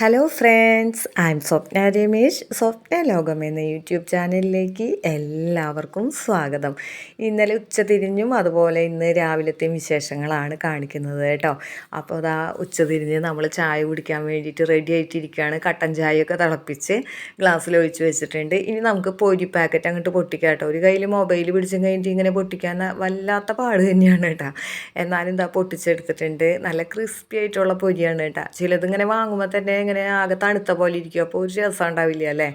Hello friends I am Swapna Ramesh Swapna Lokam എന്ന YouTube ചാനലിലേക്ക് എല്ലാവർക്കും സ്വാഗതം. ഇന്നലെ ഉച്ചതിരിഞ്ഞും അതുപോലെ ഇന്ന് രാവിലത്തെയും വിശേഷങ്ങളാണ് കാണിക്കുന്നത് കേട്ടോ. അപ്പോൾ അതാ ഉച്ചതിരിഞ്ഞ് നമ്മൾ ചായ കുടിക്കാൻ വേണ്ടിയിട്ട് റെഡി ആയിട്ടിരിക്കുകയാണ്. കട്ടൻ ചായയൊക്കെ തിളപ്പിച്ച് ഗ്ലാസ്സിൽ ഒഴിച്ച് വെച്ചിട്ടുണ്ട്. ഇനി നമുക്ക് പൊരി പാക്കറ്റ് അങ്ങോട്ട് പൊട്ടിക്കാം കേട്ടോ. ഒരു കയ്യിൽ മൊബൈൽ പിടിച്ചും കഴിഞ്ഞിട്ട് ഇങ്ങനെ പൊട്ടിക്കാൻ വല്ലാത്ത പാട് തന്നെയാണ് കേട്ടോ. എന്നാലും എന്താ പൊട്ടിച്ചെടുത്തിട്ടുണ്ട്. നല്ല ക്രിസ്പി ആയിട്ടുള്ള പൊരിയാണ് കേട്ടോ. ചിലതിങ്ങനെ വാങ്ങുമ്പോൾ തന്നെ ഇങ്ങനെ ആകെ തണുത്ത പോലെ ഇരിക്കും. അപ്പോൾ ഒരു രസം ഉണ്ടാവില്ല അല്ലേ?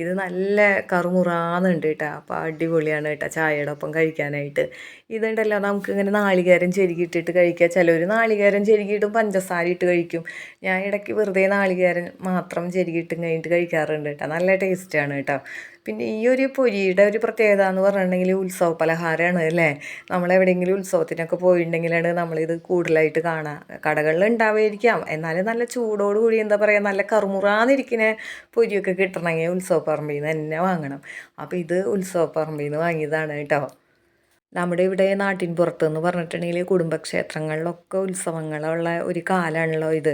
ഇത് നല്ല കറുമുറാന്നുണ്ട് കേട്ടോ. അപ്പോൾ അടിപൊളിയാണ് കേട്ടോ ചായയുടെ ഒപ്പം കഴിക്കാനായിട്ട്. ഇതുണ്ടല്ലോ നമുക്ക് ഇങ്ങനെ നാളികേരം ചെരുകിയിട്ടിട്ട് കഴിക്കുക. ചിലർ നാളികേരം ചെരുകിയിട്ടും പഞ്ചസാര ഇട്ട് കഴിക്കും. ഞാൻ ഇടയ്ക്ക് വെറുതെ നാളികേരം മാത്രം ചെരുകിയിട്ടും കഴിഞ്ഞിട്ട് കഴിക്കാറുണ്ട് കേട്ടോ. നല്ല ടേസ്റ്റാണ് കേട്ടോ. പിന്നെ ഈ ഒരു പൊരിയുടെ ഒരു പ്രത്യേകത എന്ന് പറഞ്ഞിട്ടുണ്ടെങ്കിൽ ഉത്സവ പലഹാരമാണ് അല്ലേ? നമ്മളെവിടെയെങ്കിലും ഉത്സവത്തിനൊക്കെ പോയിട്ടുണ്ടെങ്കിലാണ് നമ്മളിത് കൂടുതലായിട്ട് കാണുക കടകളിൽ ഉണ്ടാവുമായിരിക്കാം എന്നാലും നല്ല ചൂടോടുകൂടി എന്താ പറയുക നല്ല കറുമുറാന്നിരിക്കുന്ന പൊരിയൊക്കെ കിട്ടണമെങ്കിൽ ഉത്സവ പറമ്പിൽ നിന്ന് തന്നെ വാങ്ങണം. അപ്പോൾ ഇത് ഉത്സവപ്പറമ്പിൽ നിന്ന് വാങ്ങിയതാണ് കേട്ടോ. നമ്മുടെ ഇവിടെ നാട്ടിൻ പുറത്ത് എന്ന് പറഞ്ഞിട്ടുണ്ടെങ്കിൽ കുടുംബക്ഷേത്രങ്ങളിലൊക്കെ ഉത്സവങ്ങളുള്ള ഒരു കാലമാണല്ലോ ഇത്.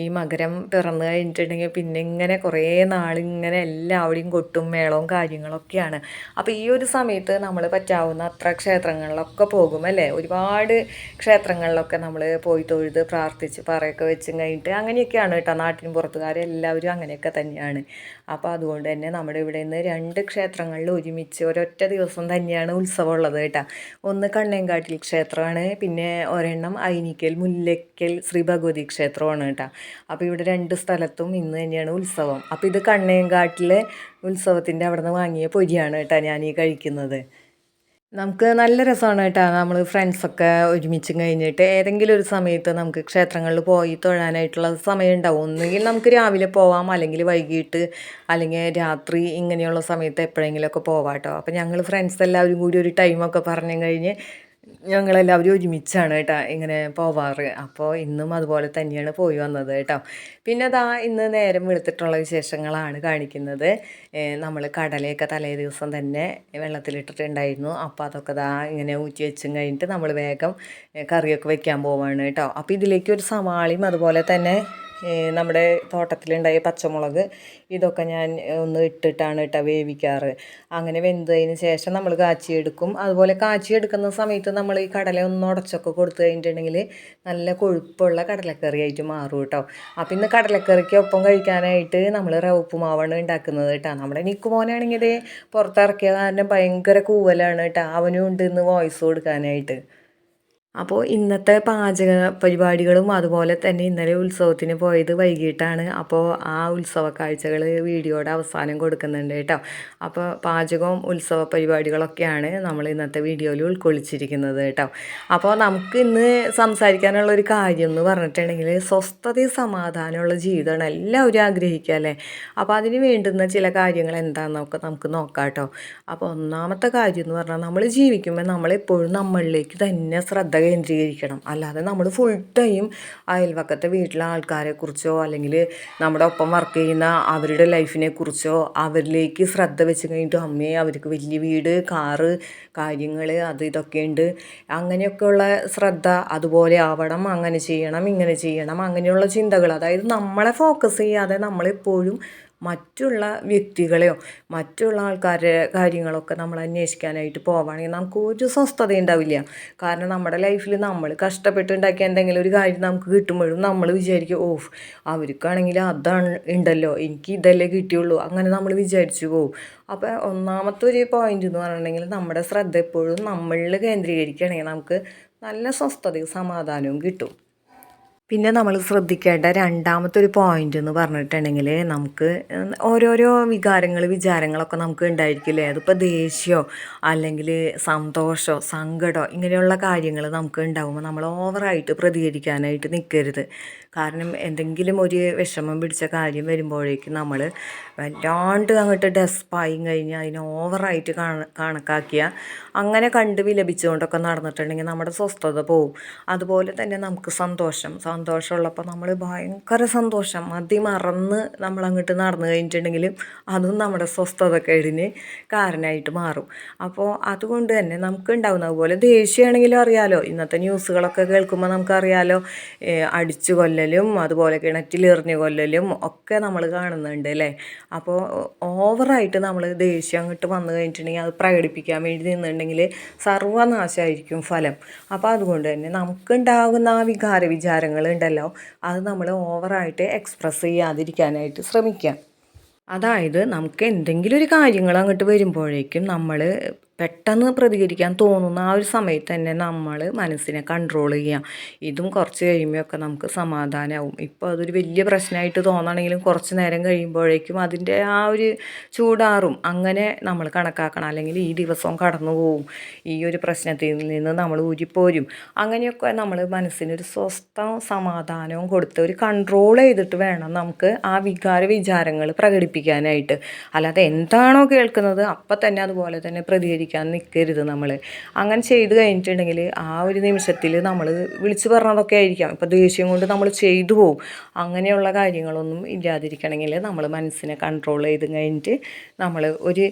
ഈ മകരം പിറന്നു കഴിഞ്ഞിട്ടുണ്ടെങ്കിൽ പിന്നെ ഇങ്ങനെ കുറേ നാളിങ്ങനെ എല്ലാവരുടെയും കൊട്ടും മേളവും കാര്യങ്ങളൊക്കെയാണ്. അപ്പോൾ ഈ ഒരു സമയത്ത് നമ്മൾ പറ്റാവുന്ന അത്ര ക്ഷേത്രങ്ങളിലൊക്കെ പോകും അല്ലേ? ഒരുപാട് ക്ഷേത്രങ്ങളിലൊക്കെ നമ്മൾ പോയി തൊഴുത് പ്രാർത്ഥിച്ച് പറയൊക്കെ വെച്ച് കഴിഞ്ഞിട്ട് അങ്ങനെയൊക്കെയാണ് കേട്ടോ നാട്ടിൻ പുറത്തുകാരെല്ലാവരും അങ്ങനെയൊക്കെ തന്നെയാണ്. അപ്പോൾ അതുകൊണ്ട് തന്നെ നമ്മുടെ ഇവിടെ നിന്ന് രണ്ട് ക്ഷേത്രങ്ങളിൽ ഒരുമിച്ച് ഒരൊറ്റ ദിവസം തന്നെയാണ് ഉത്സവം ഉള്ളത് കേട്ടോ. ഒന്ന് കണ്ണേങ്കാട്ടിൽ ക്ഷേത്രമാണ് പിന്നെ ഒരെണ്ണം ഐനിക്കൽ മുല്ലയ്ക്കൽ ശ്രീ ഭഗവതി ക്ഷേത്രമാണ് കേട്ടോ. അപ്പോൾ ഇവിടെ രണ്ട് സ്ഥലത്തും ഇന്ന് തന്നെയാണ് ഉത്സവം. അപ്പോൾ ഇത് കണ്ണേങ്കാട്ടിലെ ഉത്സവത്തിന്റെ അവിടെ നിന്ന് വാങ്ങിയ പൊരിയാണ് കേട്ടോ ഞാൻ ഈ കഴിക്കുന്നത്. നമുക്ക് നല്ല രസമാണ് കേട്ടോ നമ്മൾ ഫ്രണ്ട്സൊക്കെ ഒരുമിച്ച് കഴിഞ്ഞിട്ട്. ഏതെങ്കിലും ഒരു സമയത്ത് നമുക്ക് ക്ഷേത്രങ്ങളിൽ പോയി തൊഴാനായിട്ടുള്ള സമയം ഉണ്ടാവും. ഒന്നുകിൽ നമുക്ക് രാവിലെ പോവാം അല്ലെങ്കിൽ വൈകിട്ട് അല്ലെങ്കിൽ രാത്രി ഇങ്ങനെയുള്ള സമയത്ത് എപ്പോഴെങ്കിലുമൊക്കെ പോവാം കേട്ടോ. അപ്പോൾ ഞങ്ങൾ ഫ്രണ്ട്സ് എല്ലാവരും കൂടി ഒരു ടൈമൊക്കെ പറഞ്ഞു കഴിഞ്ഞ് ഞങ്ങളെല്ലാവരും ഒരുമിച്ചാണ് കേട്ടോ ഇങ്ങനെ പോവാറ്. അപ്പോൾ ഇന്നും അതുപോലെ തന്നെയാണ് പോയി വന്നത് കേട്ടോ. പിന്നെ അതാ ഇന്ന് നേരം വെളുത്തിട്ടുള്ള വിശേഷങ്ങളാണ് കാണിക്കുന്നത്. നമ്മൾ കടലയൊക്കെ തലേ ദിവസം തന്നെ വെള്ളത്തിലിട്ടിട്ടുണ്ടായിരുന്നു. അപ്പോൾ അതൊക്കെ ദാ ഇങ്ങനെ ഊറ്റി വെച്ചും കഴിഞ്ഞിട്ട് നമ്മൾ വേഗം കറിയൊക്കെ വെക്കാൻ പോവാണ് കേട്ടോ. അപ്പോൾ ഇതിലേക്ക് ഒരു സവാളയും അതുപോലെ തന്നെ നമ്മുടെ തോട്ടത്തിലുണ്ടായ പച്ചമുളക് ഇതൊക്കെ ഞാൻ ഒന്ന് ഇട്ടിട്ടാണ് കേട്ടോ വേവിക്കാറ്. അങ്ങനെ വെന്തതിന് ശേഷം നമ്മൾ കാച്ചിയെടുക്കും. അതുപോലെ കാച്ചിയെടുക്കുന്ന സമയത്ത് നമ്മൾ ഈ കടല ഒന്ന് ഉടച്ചൊക്കെ കൊടുത്തു കഴിഞ്ഞിട്ടുണ്ടെങ്കിൽ നല്ല കൊഴുപ്പുള്ള കടലക്കറി ആയിട്ട് മാറും കേട്ടോ. അപ്പം ഇന്ന് കടലക്കറിക്ക് ഒപ്പം കഴിക്കാനായിട്ട് നമ്മൾ റവപ്പുമാവാണ് ഉണ്ടാക്കുന്നത് കേട്ടോ. നമ്മുടെ നിക്കുമോനാണെങ്കിൽ പുറത്തിറക്കിയ കാരണം ഭയങ്കര കൂവലാണ് കേട്ടോ. അവനും ഉണ്ട് ഇന്ന് വോയിസ് കൊടുക്കാനായിട്ട്. അപ്പോൾ ഇന്നത്തെ പാചക പരിപാടികളും അതുപോലെ തന്നെ ഇന്നലെ ഉത്സവത്തിന് പോയത് വൈകിട്ടാണ്. അപ്പോൾ ആ ഉത്സവ കാഴ്ചകൾ വീഡിയോയുടെ അവസാനം കൊടുക്കുന്നുണ്ട് കേട്ടോ. അപ്പോൾ പാചകവും ഉത്സവ പരിപാടികളൊക്കെയാണ് നമ്മൾ ഇന്നത്തെ വീഡിയോയിൽ ഉൾക്കൊള്ളിച്ചിരിക്കുന്നത് കേട്ടോ. അപ്പോൾ നമുക്ക് ഇന്ന് സംസാരിക്കാനുള്ള ഒരു കാര്യം എന്ന് പറഞ്ഞിട്ടുണ്ടെങ്കിൽ സ്വസ്ഥതയും സമാധാനമുള്ള ജീവിതമാണ്. എല്ലാവരും ആഗ്രഹിക്കുക അല്ലേ? അപ്പോൾ അതിന് വേണ്ടുന്ന ചില കാര്യങ്ങൾ എന്താണെന്നൊക്കെ നമുക്ക് നോക്കാം കേട്ടോ. അപ്പോൾ ഒന്നാമത്തെ കാര്യം എന്ന് പറഞ്ഞാൽ നമ്മൾ ജീവിക്കുമ്പോൾ നമ്മളെപ്പോഴും നമ്മളിലേക്ക് തന്നെ ശ്രദ്ധ കേന്ദ്രീകരിക്കണം. അല്ലാതെ നമ്മൾ ഫുൾ ടൈം അയൽവക്കത്തെ വീട്ടിലെ ആൾക്കാരെക്കുറിച്ചോ അല്ലെങ്കിൽ നമ്മുടെ ഒപ്പം വർക്ക് ചെയ്യുന്ന അവരുടെ ലൈഫിനെ കുറിച്ചോ അവരിലേക്ക് ശ്രദ്ധ വെച്ച് കഴിഞ്ഞിട്ട് അമ്മയെ അവർക്ക് വലിയ വീട് കാറ് കാര്യങ്ങൾ അത് ഇതൊക്കെ ഉണ്ട്. അങ്ങനെയൊക്കെയുള്ള ശ്രദ്ധ അതുപോലെ ആവണം അങ്ങനെ ചെയ്യണം ഇങ്ങനെ ചെയ്യണം അങ്ങനെയുള്ള ചിന്തകൾ. അതായത് നമ്മളെ ഫോക്കസ് ചെയ്യാതെ നമ്മളെപ്പോഴും മറ്റുള്ള വ്യക്തികളെയോ മറ്റുള്ള ആൾക്കാരെ കാര്യങ്ങളൊക്കെ നമ്മൾ അന്വേഷിക്കാനായിട്ട് പോവുകയാണെങ്കിൽ നമുക്ക് ഒരു സ്വസ്ഥത ഉണ്ടാവില്ല. കാരണം നമ്മുടെ ലൈഫിൽ നമ്മൾ കഷ്ടപ്പെട്ടുണ്ടാക്കിയ എന്തെങ്കിലും ഒരു കാര്യം നമുക്ക് കിട്ടുമ്പോഴും നമ്മൾ വിചാരിക്കും ഓഫ് അവർക്കാണെങ്കിൽ അതാണ് ഉണ്ടല്ലോ എനിക്ക് ഇതല്ലേ കിട്ടിയുള്ളൂ. അങ്ങനെ നമ്മൾ വിചാരിച്ചു പോകും അപ്പോൾ ഒന്നാമത്തെ ഒരു പോയിന്റ് എന്ന് പറഞ്ഞിട്ടുണ്ടെങ്കിൽ നമ്മുടെ ശ്രദ്ധ എപ്പോഴും നമ്മളിൽ കേന്ദ്രീകരിക്കുകയാണെങ്കിൽ നമുക്ക് നല്ല സ്വസ്ഥതയും സമാധാനവും കിട്ടും. പിന്നെ നമ്മൾ ശ്രദ്ധിക്കേണ്ട രണ്ടാമത്തെ ഒരു പോയിന്റ് എന്ന് പറഞ്ഞിട്ടുണ്ടെങ്കിൽ നമുക്ക് ഓരോരോ വികാരങ്ങൾ വിചാരങ്ങളൊക്കെ നമുക്ക് ഉണ്ടായിരിക്കില്ലേ? അതിപ്പോൾ ദേഷ്യമോ അല്ലെങ്കിൽ സന്തോഷമോ സങ്കടമോ ഇങ്ങനെയുള്ള കാര്യങ്ങൾ നമുക്ക് ഉണ്ടാകുമ്പോൾ നമ്മൾ ഓവറായിട്ട് പ്രതികരിക്കാനായിട്ട് നിൽക്കരുത് കാരണം എന്തെങ്കിലും ഒരു വിഷമം പിടിച്ച കാര്യം വരുമ്പോഴേക്കും നമ്മൾ വല്ലാണ്ട് അങ്ങോട്ട് ഡെസ്പായി കഴിഞ്ഞാൽ അതിനെ ഓവറായിട്ട് കണക്കാക്കിയ അങ്ങനെ കണ്ട് വിലപിച്ചുകൊണ്ടൊക്കെ നടന്നിട്ടുണ്ടെങ്കിൽ നമ്മുടെ സ്വസ്ഥത പോവും. അതുപോലെ തന്നെ നമുക്ക് സന്തോഷം സന്തോഷമുള്ളപ്പോൾ നമ്മൾ ഭയങ്കര സന്തോഷം. മതി മറന്ന് നമ്മൾ അങ്ങോട്ട് നടന്നു കഴിഞ്ഞിട്ടുണ്ടെങ്കിൽ അതും നമ്മുടെ സ്വസ്ഥതക്കേടിന് കാരണമായിട്ട് മാറും. അപ്പോൾ അതുകൊണ്ട് തന്നെ നമുക്ക് ഉണ്ടാവുന്ന അതുപോലെ ദേഷ്യമാണെങ്കിലും അറിയാലോ. ഇന്നത്തെ ന്യൂസുകളൊക്കെ കേൾക്കുമ്പോൾ നമുക്കറിയാലോ അടിച്ചു കൊല്ലലും അതുപോലെ കിണറ്റിലെറിഞ്ഞ് കൊല്ലലും ഒക്കെ നമ്മൾ കാണുന്നുണ്ട് അല്ലേ? അപ്പോൾ ഓവറായിട്ട് നമ്മൾ ദേഷ്യം അങ്ങോട്ട് വന്നു കഴിഞ്ഞിട്ടുണ്ടെങ്കിൽ അത് പ്രകടിപ്പിക്കാൻ വേണ്ടി നിന്നുണ്ടെങ്കിൽ സർവനാശമായിരിക്കും ഫലം. അപ്പോൾ അതുകൊണ്ട് തന്നെ നമുക്കുണ്ടാകുന്ന ആ വികാര വിചാരങ്ങൾ ഉണ്ടല്ലോ അത് നമ്മൾ ഓവറായിട്ട് എക്സ്പ്രസ് ചെയ്യാതിരിക്കാനായിട്ട് ശ്രമിക്കുക അതായത് നമുക്ക് എന്തെങ്കിലും ഒരു കാര്യങ്ങൾ അങ്ങോട്ട് വരുമ്പോഴേക്കും നമ്മൾ പെട്ടെന്ന് പ്രതികരിക്കാൻ തോന്നുന്ന ആ ഒരു സമയത്ത് തന്നെ നമ്മൾ മനസ്സിനെ കൺട്രോൾ ചെയ്യാം. ഇതും കുറച്ച് കഴിയുമ്പോഴൊക്കെ നമുക്ക് സമാധാനമാവും ഇപ്പോൾ അതൊരു വലിയ പ്രശ്നമായിട്ട് തോന്നണമെങ്കിലും കുറച്ച് നേരം കഴിയുമ്പോഴേക്കും അതിന്റെ ആ ഒരു ചൂടാറും. അങ്ങനെ നമ്മൾ കണക്കാക്കണം. അല്ലെങ്കിൽ ഈ ദിവസവും കടന്നു പോവും. ഈ ഒരു പ്രശ്നത്തിൽ നിന്ന് നമ്മൾ ഊരിപ്പോരും. അങ്ങനെയൊക്കെ നമ്മൾ മനസ്സിനൊരു സ്വസ്ഥവും സമാധാനവും കൊടുത്ത് ഒരു കൺട്രോൾ ചെയ്തിട്ട് വേണം നമുക്ക് ആ വികാര വിചാരങ്ങൾ പ്രകടിപ്പിക്കാനായിട്ട്. അല്ലാതെ എന്താണോ കേൾക്കുന്നത് അപ്പം തന്നെ അതുപോലെ തന്നെ പ്രതികരിക്കാൻ നിൽക്കരുത് നമ്മൾ അങ്ങനെ ചെയ്ത് കഴിഞ്ഞിട്ടുണ്ടെങ്കിൽ ആ ഒരു നിമിഷത്തിൽ നമ്മൾ വിളിച്ച് പറഞ്ഞതൊക്കെ ആയിരിക്കാം. ഇപ്പോൾ ദേഷ്യം കൊണ്ട് നമ്മൾ ചെയ്തു പോവും. അങ്ങനെയുള്ള കാര്യങ്ങളൊന്നും ഇല്ലാതിരിക്കണമെങ്കിൽ നമ്മൾ മനസ്സിനെ കൺട്രോൾ ചെയ്ത് കഴിഞ്ഞിട്ട് നമ്മൾ ഒരു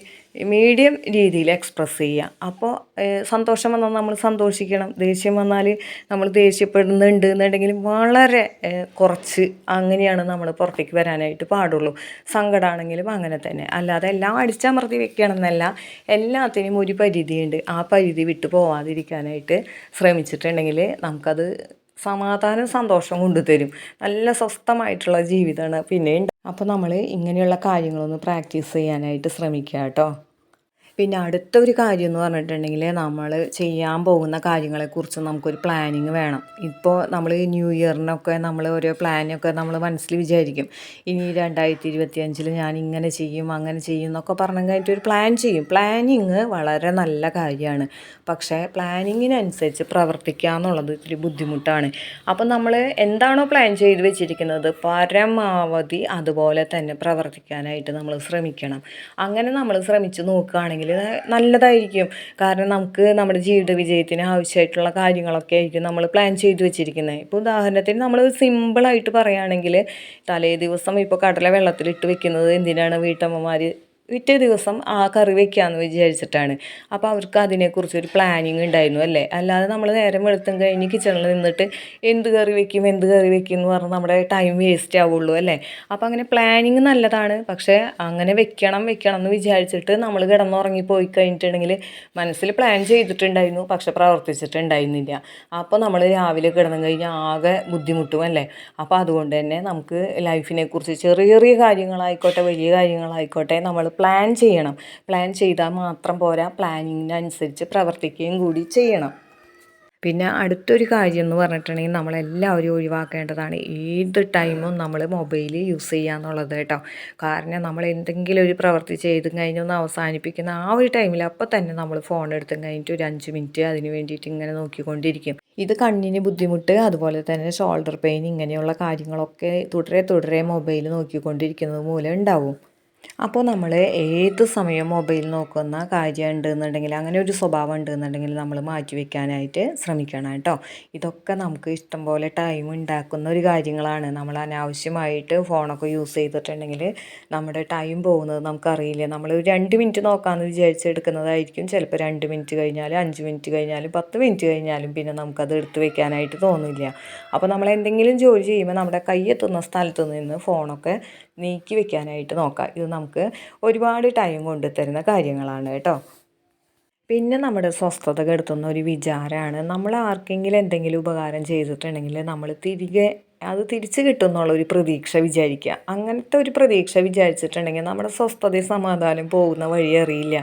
മീഡിയം രീതിയിൽ എക്സ്പ്രസ് ചെയ്യുക. അപ്പോൾ സന്തോഷം വന്നാൽ നമ്മൾ സന്തോഷിക്കണം. ദേഷ്യം വന്നാൽ നമ്മൾ ദേഷ്യപ്പെടുന്നുണ്ട് എന്നുണ്ടെങ്കിൽ വളരെ കുറച്ച് അങ്ങനെയാണ് നമ്മൾ പുറത്തേക്ക് വരാനായിട്ട് പാടുള്ളൂ. സങ്കടമാണെങ്കിലും അങ്ങനെ തന്നെ. അല്ലാതെ എല്ലാം അടിച്ചമർത്തി വെക്കണം എന്നല്ല എല്ലാത്തിനും പരിധിയുണ്ട്. ആ പരിധി വിട്ടു പോവാതിരിക്കാനായിട്ട് ശ്രമിച്ചിട്ടുണ്ടെങ്കിൽ നമുക്കത് സമാധാനം സന്തോഷം കൊണ്ടുതരും. നല്ല സ്വസ്ഥമായിട്ടുള്ള ജീവിതമാണ് പിന്നെ അപ്പോൾ നമ്മൾ ഇങ്ങനെയുള്ള കാര്യങ്ങളൊന്ന് പ്രാക്ടീസ് ചെയ്യാനായിട്ട് ശ്രമിക്കുക കേട്ടോ. പിന്നെ അടുത്ത ഒരു കാര്യം എന്ന് പറഞ്ഞിട്ടുണ്ടെങ്കിൽ നമ്മൾ ചെയ്യാൻ പോകുന്ന കാര്യങ്ങളെക്കുറിച്ച് നമുക്കൊരു പ്ലാനിങ് വേണം. ഇപ്പോൾ നമ്മൾ ന്യൂ ഇയറിനൊക്കെ നമ്മൾ ഓരോ പ്ലാനൊക്കെ നമ്മൾ മനസ്സിൽ വിചാരിക്കും. ഇനി രണ്ടായിരത്തി ഇരുപത്തി അഞ്ചിൽ ഞാൻ ഇങ്ങനെ ചെയ്യും അങ്ങനെ ചെയ്യും എന്നൊക്കെ പറഞ്ഞു കഴിഞ്ഞിട്ട് ഒരു പ്ലാൻ ചെയ്യും. പ്ലാനിങ് വളരെ നല്ല കാര്യമാണ്. പക്ഷേ പ്ലാനിങ്ങിനനുസരിച്ച് പ്രവർത്തിക്കുക എന്നുള്ളത് ഇത്തിരി ബുദ്ധിമുട്ടാണ്. അപ്പം നമ്മൾ എന്താണോ പ്ലാൻ ചെയ്ത് വെച്ചിരിക്കുന്നത് പരമാവധി അതുപോലെ തന്നെ പ്രവർത്തിക്കാനായിട്ട് നമ്മൾ ശ്രമിക്കണം. അങ്ങനെ നമ്മൾ ശ്രമിച്ച് നോക്കുകയാണെങ്കിൽ നല്ലതായിരിക്കും. കാരണം നമുക്ക് നമ്മുടെ ജീവിത വിജയത്തിന് ആവശ്യമായിട്ടുള്ള കാര്യങ്ങളൊക്കെ ആയിരിക്കും നമ്മൾ പ്ലാൻ ചെയ്തു വെച്ചിരിക്കുന്നത് ഇപ്പോൾ ഉദാഹരണത്തിന് നമ്മൾ സിമ്പിളായിട്ട് പറയുകയാണെങ്കിൽ തലേ ദിവസം ഇപ്പോൾ കടല വെള്ളത്തിലിട്ട് വെക്കുന്നത് എന്തിനാണ് വീട്ടമ്മമാർ പിറ്റേ ദിവസം ആ കറി വെക്കാമെന്ന് വിചാരിച്ചിട്ടാണ്. അപ്പോൾ അവർക്ക് അതിനെക്കുറിച്ച് ഒരു പ്ലാനിങ് ഉണ്ടായിരുന്നു അല്ലേ? അല്ലാതെ നമ്മൾ നേരം വെളുത്തും കഴിഞ്ഞ് കിച്ചണിൽ നിന്നിട്ട് എന്ത് കറി വെക്കും എന്ത് കറി വെക്കും എന്ന് പറഞ്ഞ് നമ്മുടെ ടൈം വേസ്റ്റ് ആവുള്ളൂ അല്ലേ? അപ്പോൾ അങ്ങനെ പ്ലാനിങ് നല്ലതാണ്. പക്ഷേ അങ്ങനെ വെക്കണം വെക്കണം എന്ന് വിചാരിച്ചിട്ട് നമ്മൾ കിടന്നുറങ്ങി പോയി കഴിഞ്ഞിട്ടുണ്ടെങ്കിൽ മനസ്സിൽ പ്ലാൻ ചെയ്തിട്ടുണ്ടായിരുന്നു. പക്ഷെ പ്രവർത്തിച്ചിട്ടുണ്ടായിരുന്നില്ല. അപ്പോൾ നമ്മൾ രാവിലെ കിടന്നു കഴിഞ്ഞാൽ ആകെ ബുദ്ധിമുട്ടും അല്ലേ? അപ്പോൾ അതുകൊണ്ട് തന്നെ നമുക്ക് ലൈഫിനെക്കുറിച്ച് ചെറിയ ചെറിയ കാര്യങ്ങളായിക്കോട്ടെ വലിയ കാര്യങ്ങളായിക്കോട്ടെ നമ്മൾ പ്ലാൻ ചെയ്യണം. പ്ലാൻ ചെയ്താൽ മാത്രം പോരാ പ്ലാനിങ്ങിനനുസരിച്ച് പ്രവർത്തിക്കുകയും കൂടി ചെയ്യണം. പിന്നെ അടുത്തൊരു കാര്യം എന്ന് പറഞ്ഞിട്ടുണ്ടെങ്കിൽ നമ്മളെല്ലാവരും ഒഴിവാക്കേണ്ടതാണ് ഏത് ടൈമും നമ്മൾ മൊബൈൽ യൂസ് ചെയ്യുക എന്നുള്ളത് കേട്ടോ. കാരണം നമ്മൾ എന്തെങ്കിലും ഒരു പ്രവൃത്തി ചെയ്തും കഴിഞ്ഞൊന്ന് അവസാനിപ്പിക്കുന്ന ആ ഒരു ടൈമിൽ അപ്പോൾ തന്നെ നമ്മൾ ഫോൺ എടുത്തും കഴിഞ്ഞിട്ട് ഒരു അഞ്ച് മിനിറ്റ് അതിന് വേണ്ടിയിട്ട് ഇങ്ങനെ നോക്കിക്കൊണ്ടിരിക്കും. ഇത് കണ്ണിന് ബുദ്ധിമുട്ട് അതുപോലെ തന്നെ ഷോൾഡർ പെയിൻ ഇങ്ങനെയുള്ള കാര്യങ്ങളൊക്കെ തുടരെ തുടരെ മൊബൈൽ നോക്കിക്കൊണ്ടിരിക്കുന്നത് മൂലം ഉണ്ടാവും. അപ്പോൾ നമ്മൾ ഏത് സമയം മൊബൈൽ നോക്കുന്ന കാര്യം ഉണ്ടെന്നുണ്ടെങ്കിൽ അങ്ങനെ ഒരു സ്വഭാവം ഉണ്ടെന്നുണ്ടെങ്കിൽ നമ്മൾ മാറ്റി വെക്കാനായിട്ട് ശ്രമിക്കണം കേട്ടോ. ഇതൊക്കെ നമുക്ക് ഇഷ്ടം പോലെ ടൈം ഉണ്ടാക്കുന്ന ഒരു കാര്യങ്ങളാണ്. നമ്മൾ അനാവശ്യമായിട്ട് ഫോണൊക്കെ യൂസ് ചെയ്തിട്ടുണ്ടെങ്കിൽ നമ്മുടെ ടൈം പോകുന്നത് നമുക്കറിയില്ല. നമ്മൾ രണ്ട് മിനിറ്റ് നോക്കാമെന്ന് വിചാരിച്ചെടുക്കുന്നതായിരിക്കും. ചിലപ്പോൾ രണ്ട് മിനിറ്റ് കഴിഞ്ഞാലും അഞ്ച് മിനിറ്റ് കഴിഞ്ഞാലും പത്ത് മിനിറ്റ് കഴിഞ്ഞാലും പിന്നെ നമുക്കത് എടുത്ത് വെക്കാനായിട്ട് തോന്നില്ല. അപ്പോൾ നമ്മൾ എന്തെങ്കിലും ജോലി ചെയ്യുമ്പോൾ നമ്മുടെ കൈ എത്തുന്ന സ്ഥലത്ത് നിന്ന് ഫോണൊക്കെ നീക്കി വെക്കാനായിട്ട് നോക്കാം. ഇത് നമുക്ക് ഒരുപാട് ടൈം കൊണ്ടുതരുന്ന കാര്യങ്ങളാണ് കേട്ടോ. പിന്നെ നമ്മുടെ സ്വസ്ഥത കെടുത്തുന്ന ഒരു വിചാരമാണ്. നമ്മൾ ആർക്കെങ്കിലും എന്തെങ്കിലും ഉപകാരം ചെയ്തിട്ടുണ്ടെങ്കിൽ നമ്മൾ തിരികെ അത് തിരിച്ചു കിട്ടും എന്നുള്ള ഒരു പ്രതീക്ഷ വിചാരിക്കുക. അങ്ങനത്തെ ഒരു പ്രതീക്ഷ വിചാരിച്ചിട്ടുണ്ടെങ്കിൽ നമ്മുടെ സ്വസ്ഥതയും സമാധാനം പോകുന്ന വഴി അറിയില്ല.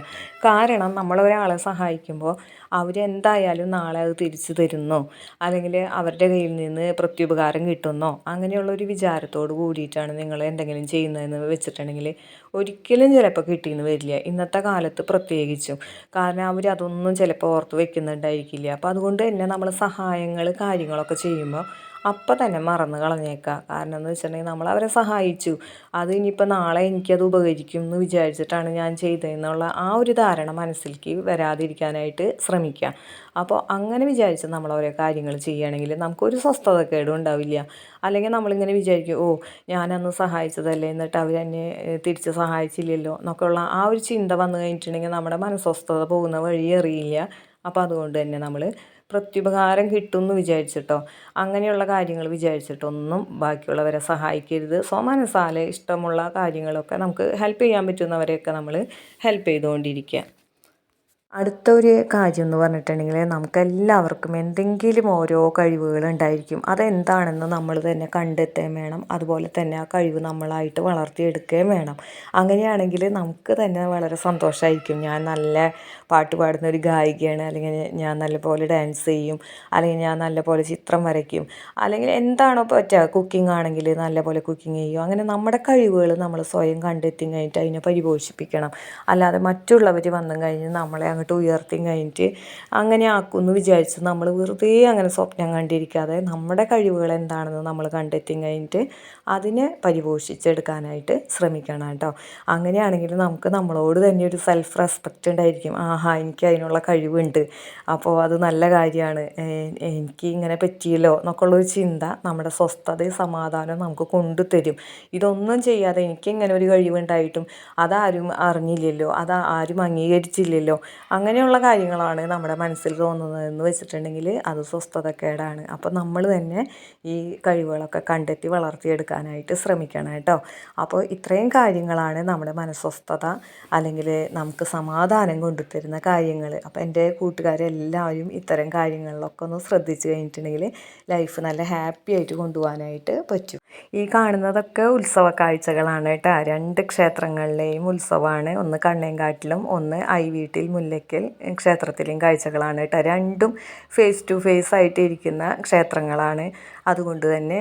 കാരണം നമ്മളൊരാളെ സഹായിക്കുമ്പോൾ അവരെന്തായാലും നാളെ അത് തിരിച്ചു തരുന്നോ? അല്ലെങ്കിൽ അവരുടെ കയ്യിൽ നിന്ന് പ്രത്യുപകാരം കിട്ടുന്നോ? അങ്ങനെയുള്ള ഒരു വിചാരത്തോട് കൂടിയിട്ടാണ് നിങ്ങൾ എന്തെങ്കിലും ചെയ്യുന്നതെന്ന് വെച്ചിട്ടുണ്ടെങ്കിൽ ഒരിക്കലും ചിലപ്പോൾ കിട്ടിയെന്ന് വരില്ല. ഇന്നത്തെ കാലത്ത് പ്രത്യേകിച്ചും. കാരണം അവരതൊന്നും ചിലപ്പോൾ ഓർത്ത് വെക്കുന്നുണ്ടായിരിക്കില്ല. അപ്പോൾ അതുകൊണ്ട് തന്നെ നമ്മൾ സഹായങ്ങൾ കാര്യങ്ങളൊക്കെ ചെയ്യുമ്പോൾ അപ്പം തന്നെ മറന്ന് കളഞ്ഞേക്കുക കാരണം എന്ന് വെച്ചിട്ടുണ്ടെങ്കിൽ നമ്മൾ അവരെ സഹായിച്ചു. അത് ഇനിയിപ്പോൾ നാളെ എനിക്കത് ഉപകരിക്കും എന്ന് വിചാരിച്ചിട്ടാണ് ഞാൻ ചെയ്തതെന്നുള്ള ആ ഒരു ധാരണ മനസ്സിലേക്ക് വരാതിരിക്കാനായിട്ട് ശ്രമിക്കുക അപ്പോൾ അങ്ങനെ വിചാരിച്ച് നമ്മൾ ഓരോ കാര്യങ്ങൾ ചെയ്യുകയാണെങ്കിൽ നമുക്കൊരു സ്വസ്ഥതക്കേടും ഉണ്ടാവില്ല. അല്ലെങ്കിൽ നമ്മളിങ്ങനെ വിചാരിക്കും ഓ ഞാനന്ന് സഹായിച്ചതല്ലേ എന്നിട്ട് അവർ എന്നെ ഏഹ്, തിരിച്ച് സഹായിച്ചില്ലല്ലോ എന്നൊക്കെയുള്ള ആ ഒരു ചിന്ത വന്നു കഴിഞ്ഞിട്ടുണ്ടെങ്കിൽ നമ്മുടെ മനസ്വസ്ഥത പോകുന്ന വഴി അറിയില്ല. അപ്പോൾ അതുകൊണ്ട് തന്നെ നമ്മൾ പ്രത്യുപകാരം കിട്ടും എന്ന് വിചാരിച്ചിട്ടോ. അങ്ങനെയുള്ള കാര്യങ്ങൾ വിചാരിച്ചിട്ടൊന്നും ബാക്കിയുള്ളവരെ സഹായിക്കരുത്. സ്വമനസാലെ ഇഷ്ടമുള്ള കാര്യങ്ങളൊക്കെ നമുക്ക് ഹെൽപ്പ് ചെയ്യാൻ പറ്റുന്നവരെയൊക്കെ നമ്മൾ ഹെൽപ്പ് ചെയ്തുകൊണ്ടിരിക്കുക. അടുത്ത ഒരു കാര്യം എന്ന് പറഞ്ഞിട്ടുണ്ടെങ്കിൽ നമുക്കെല്ലാവർക്കും എന്തെങ്കിലും ഓരോ കഴിവുകൾ ഉണ്ടായിരിക്കും അതെന്താണെന്ന് നമ്മൾ തന്നെ കണ്ടെത്തുകയും വേണം. അതുപോലെ തന്നെ ആ കഴിവ് നമ്മളായിട്ട് വളർത്തിയെടുക്കുകയും വേണം. അങ്ങനെയാണെങ്കിൽ നമുക്ക് തന്നെ വളരെ സന്തോഷമായിരിക്കും ഞാൻ നല്ല പാട്ട് പാടുന്ന ഒരു ഗായികയാണ്. അല്ലെങ്കിൽ ഞാൻ നല്ലപോലെ ഡാൻസ് ചെയ്യും. അല്ലെങ്കിൽ ഞാൻ നല്ലപോലെ ചിത്രം വരയ്ക്കും. അല്ലെങ്കിൽ എന്താണോ പറ്റുക. കുക്കിംഗ് ആണെങ്കിൽ നല്ലപോലെ കുക്കിംഗ് ചെയ്യും. അങ്ങനെ നമ്മുടെ കഴിവുകൾ നമ്മൾ സ്വയം കണ്ടെത്തി കഴിഞ്ഞിട്ട് അതിനെ പരിപോഷിപ്പിക്കണം. അല്ലാതെ മറ്റുള്ളവർ വന്നു കഴിഞ്ഞ് നമ്മളെ അങ്ങോട്ട് ഉയർത്തി കഴിഞ്ഞിട്ട് അങ്ങനെ ആക്കുമെന്ന് വിചാരിച്ച് നമ്മൾ വെറുതെ അങ്ങനെ സ്വപ്നം കണ്ടിരിക്കാതെ നമ്മുടെ കഴിവുകൾ എന്താണെന്ന് നമ്മൾ കണ്ടെത്തി കഴിഞ്ഞിട്ട് അതിനെ പരിപോഷിച്ചെടുക്കാനായിട്ട് ശ്രമിക്കണം കേട്ടോ. അങ്ങനെയാണെങ്കിൽ നമുക്ക് നമ്മളോട് തന്നെ ഒരു സെൽഫ് റെസ്പെക്റ്റ് ഉണ്ടായിരിക്കും. ആഹാ എനിക്ക് അതിനുള്ള കഴിവുണ്ട്. അപ്പോൾ അത് നല്ല കാര്യമാണ്. എനിക്ക് ഇങ്ങനെ പറ്റിയല്ലോ എന്നൊക്കെയുള്ളൊരു ചിന്ത നമ്മുടെ സ്വസ്ഥതയും സമാധാനവും നമുക്ക് കൊണ്ടുതരും. ഇതൊന്നും ചെയ്യാതെ എനിക്ക് ഇങ്ങനെ ഒരു കഴിവുണ്ടായിട്ടും അതാരും അറിഞ്ഞില്ലല്ലോ. അത് ആരും അംഗീകരിച്ചില്ലല്ലോ. അങ്ങനെയുള്ള കാര്യങ്ങളാണ് നമ്മുടെ മനസ്സിൽ തോന്നുന്നതെന്ന് വെച്ചിട്ടുണ്ടെങ്കിൽ അത് സ്വസ്ഥതക്കേടാണ്. അപ്പോൾ നമ്മൾ തന്നെ ഈ കഴിവുകളൊക്കെ കണ്ടെത്തി വളർത്തിയെടുക്കാനായിട്ട് ശ്രമിക്കണം കേട്ടോ. അപ്പോൾ ഇത്രയും കാര്യങ്ങളാണ് നമ്മുടെ മനസ്വസ്ഥത അല്ലെങ്കിൽ നമുക്ക് സമാധാനം കൊണ്ടുതരുന്ന കാര്യങ്ങൾ. അപ്പോൾ എന്റെ കൂട്ടുകാരെല്ലാവരും ഇത്തരം കാര്യങ്ങളിലൊക്കെ ഒന്ന് ശ്രദ്ധിച്ചു കഴിഞ്ഞിട്ടുണ്ടെങ്കിൽ ലൈഫ് നല്ല ഹാപ്പി ആയിട്ട് കൊണ്ടുപോകാനായിട്ട് പറ്റും. ഈ കാണുന്നതൊക്കെ ഉത്സവ കാഴ്ചകളാണ് കേട്ടോ. രണ്ട് ക്ഷേത്രങ്ങളിലെയും ഉത്സവമാണ്. ഒന്ന് കണ്ണേങ്കാട്ടിലും ഒന്ന് ഐ വീട്ടിൽ മുല്ലയ്ക്കൽ ക്ഷേത്രത്തിലെയും കാഴ്ചകളാണ് കേട്ടോ. രണ്ടും ഫേസ് ടു ഫേസ് ആയിട്ട് ഇരിക്കുന്ന ക്ഷേത്രങ്ങളാണ്. അതുകൊണ്ട് തന്നെ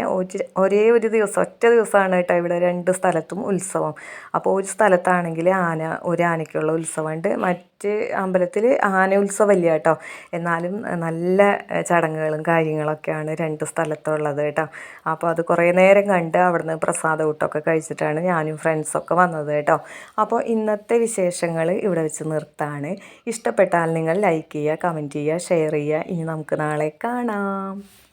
ഒരേ ഒരു ദിവസം ഒറ്റ ദിവസമാണ് കേട്ടോ ഇവിടെ രണ്ട് സ്ഥലത്തും ഉത്സവം. അപ്പോൾ ഒരു സ്ഥലത്താണെങ്കിൽ ആന ഒരു ആനയ്ക്കുള്ള ഉത്സവമുണ്ട്. മറ്റ് അമ്പലത്തിൽ ആന ഉത്സവമില്ല കേട്ടോ. എന്നാലും നല്ല ചടങ്ങുകളും കാര്യങ്ങളൊക്കെയാണ് രണ്ട് സ്ഥലത്തുള്ളത് കേട്ടോ. അപ്പോൾ അത് കുറേ നേരം കണ്ട് അവിടുന്ന് പ്രസാദ ഊട്ടമൊക്കെ കഴിച്ചിട്ടാണ് ഞാനും ഫ്രണ്ട്സൊക്കെ വന്നത് കേട്ടോ. അപ്പോൾ ഇന്നത്തെ വിശേഷങ്ങൾ ഇവിടെ വെച്ച് നിർത്താണ്. ഇഷ്ടപ്പെട്ടാൽ നിങ്ങൾ ലൈക്ക് ചെയ്യുക കമന്റ് ചെയ്യുക ഷെയർ ചെയ്യുക. ഇനി നമുക്ക് നാളെ കാണാം.